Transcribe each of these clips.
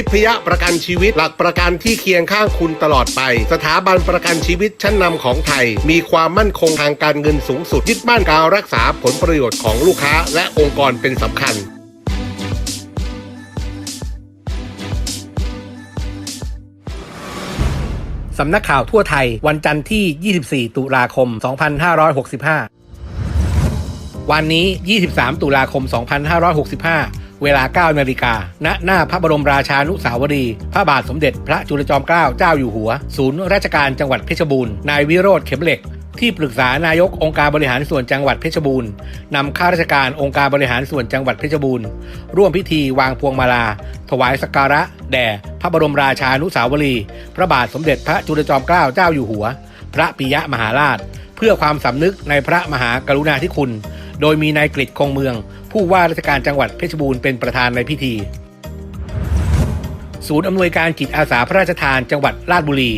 ทิพยประกันชีวิตหลักประกันที่เคียงข้างคุณตลอดไป สถาบันประกันชีวิตชั้นนำของไทย มีความมั่นคงทางการเงินสูงสุดยึดบ้านการรักษาผลประโยชน์ของลูกค้า และองค์กรเป็นสำคัญสำนักข่าวทั่วไทย วันจันทร์ที่ 24 ตุลาคม 2565 วันนี้ 23 ตุลาคม 2565 เวลา 9 นาฬิกา ณ หน้าพระบรมราชานุสาวรี พระบาทสมเด็จพระจุลจอมเกล้าเจ้าอยู่หัว ศูนย์ราชการจังหวัดเพชรบูรณ์ นายวิโรธเข็มเหล็ก ที่ปรึกษานายกองค์การบริหารส่วนจังหวัดเพชรบูรณ์ นำข้าราชการองค์การบริหารส่วนจังหวัดเพชรบูรณ์ ร่วมพิธีวางพวงมาลา ถวายสักการะ แด่ พระบรมราชานุสาวรี พระบาทสมเด็จพระจุลจอมเกล้าเจ้าอยู่หัว พระปิยะมหาราช เพื่อความสำนึกในพระมหากรุณาธิคุณ โดยมีนายกฤษคงเมือง ผู้ว่าราชการจังหวัดเพชรบูรณ์เป็นประธานในพิธี ศูนย์อำนวยการจิตอาสาพระราชทานจังหวัดราชบุรี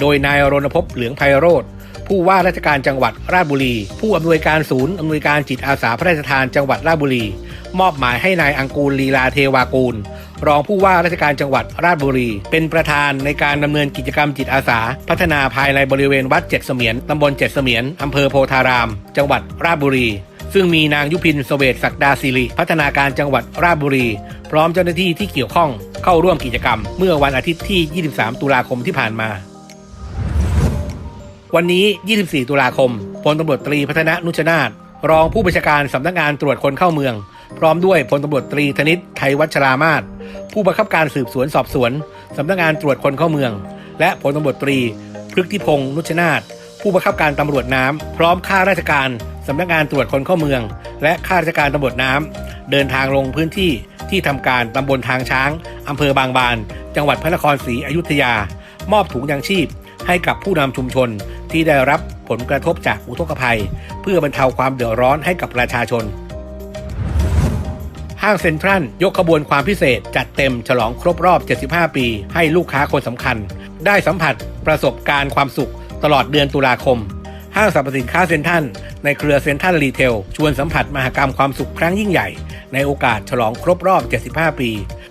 โดยนายรณพพเหลืองไพโรธผู้ว่าราชการจังหวัดราชบุรี ผู้อำนวยการศูนย์อำนวยการจิตอาสาพระราชทานจังหวัดราชบุรี มอบหมายให้นายอังกูลลีลาเทวากูล รองผู้ว่าราชการจังหวัดราชบุรี เป็นประธานในการดำเนินกิจกรรมจิตอาสา พัฒนาภายในบริเวณวัดเจ็ดเสมียนตำบลเจ็ดเสมียนอำเภอโพธาราม จังหวัดราชบุรี ซึ่งมีนางยุพินสเวตศักดาศิริพัฒนาการจังหวัดราชบุรี พร้อมเจ้าหน้าที่ที่เกี่ยวข้องเข้าร่วมกิจกรรม เมื่อวันอาทิตย์ที่ 23 ตุลาคมที่ผ่านมา วันนี้ 24 ตุลาคมพลตำรวจตรีพัฒนนุชนาธรองผู้บัญชาการสำนักงานตรวจคนเข้าเมือง พร้อมด้วยพลตำรวจตรีธนิตไทยวัชรามาศผู้บังคับการสืบสวนสอบสวนสำนักงานตรวจคนเข้าเมือง และพลตำรวจตรีพฤกธิพงศ์นุชนาธผู้บังคับการตำรวจน้ำพร้อมข้าราชการ สำนักงานตรวจคนเข้าเมือง และข้าราชการตำรวจน้ำเดินทางลงพื้นที่ที่ทำการตำบลทางช้างอำเภอบางบาน จังหวัดพระนครศรีอยุธยา มอบถุงยางชีพ ให้กับผู้นำชุมชนที่ได้รับผลกระทบจากอุทกภัย เพื่อบรรเทาความเดือดร้อนให้กับประชาชน ห้างเซ็นทรัลยกขบวนความพิเศษ จัดเต็มฉลองครบรอบ 75 ปี ให้ลูกค้าคนสำคัญ ได้สัมผัสประสบการณ์ความสุขตลอดเดือนตุลาคม ห้างสรรพสินค้าเซ็นทรัล ในเครือเซ็นทรัลรีเทลชวนสัมผัสมหกรรมความสุขครั้งยิ่งใหญ่ ในโอกาสฉลองครบรอบ 75 ปี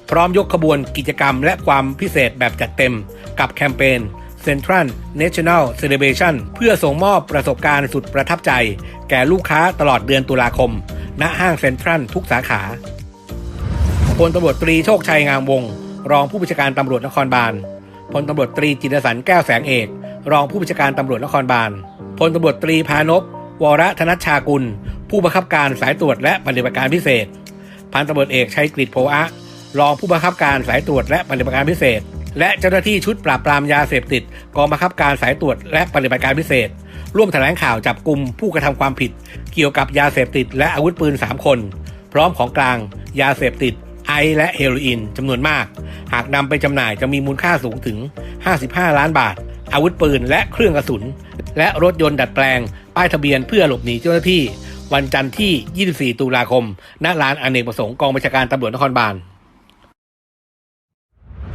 พร้อมยกขบวนกิจกรรมและความพิเศษแบบจัดเต็ม กับแคมเปญ Central National Celebration เพื่อส่งมอบประสบการณ์สุดประทับใจ แก่ลูกค้าตลอดเดือนตุลาคม ณห้างเซ็นทรัลทุกสาขาพลตำรวจตรีโชคชัยงามวงศ์รองผู้บัญชาการตำรวจนครบาลพลตำรวจตรีจิตรสันแก้วแสงเอก รองผู้บัญชาการตำรวจนครบาลพลตำรวจตรีพานพ วรธนชากุล ผู้บังคับการสายตรวจและปฏิบัติการพิเศษ พันตำรวจเอกชัยกฤษโพอะรองผู้บังคับการสายตรวจและปฏิบัติการพิเศษ และเจ้าหน้าที่ชุดปราบปรามยาเสพติดกองบังคับการสายตรวจและปฏิบัติการพิเศษ ร่วมแถลงข่าวจับกลุ่มผู้กระทำความผิด เกี่ยวกับยาเสพติดและอาวุธปืน 3 คน พร้อมของกลาง ยาเสพติด ไอและเฮโรอีนจำนวนมาก หากนำไปจำหน่ายจะมีมูลค่าสูงถึง 55 ล้านบาท อาวุธปืนและเครื่องกระสุน และรถยนต์ดัดแปลง ป้ายทะเบียนเพื่อหลบหนีเจ้าหน้าที่ วันจันทร์ที่ 24 ตุลาคม ณ ลานอเนกประสงค์กองบัญชาการตำรวจนครบาล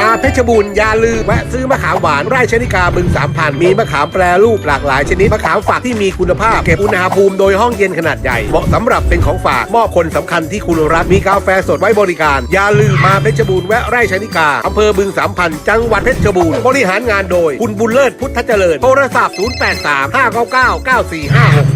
มาเพชรบูรณ์อย่าลืมแวะซื้อมะขามหวานไร่ชนิกาบึงสามพันมีมะขามแปรรูปหลากหลายชนิดมะขามฝากที่มีคุณภาพ เก็บอุณหภูมิโดยห้องเย็นขนาดใหญ่เหมาะสำหรับเป็นของฝากมอบคนสำคัญที่คุณรักมีกาแฟสดไว้บริการ อย่าลืมมาเพชรบูรณ์แวะไร่ชนิกาอำเภอบึงสามพันจังหวัดเพชรบูรณ์บริหารงานโดย คุณบุญเลิศพุทธเจริญโทรศัพท์ 083 599 9456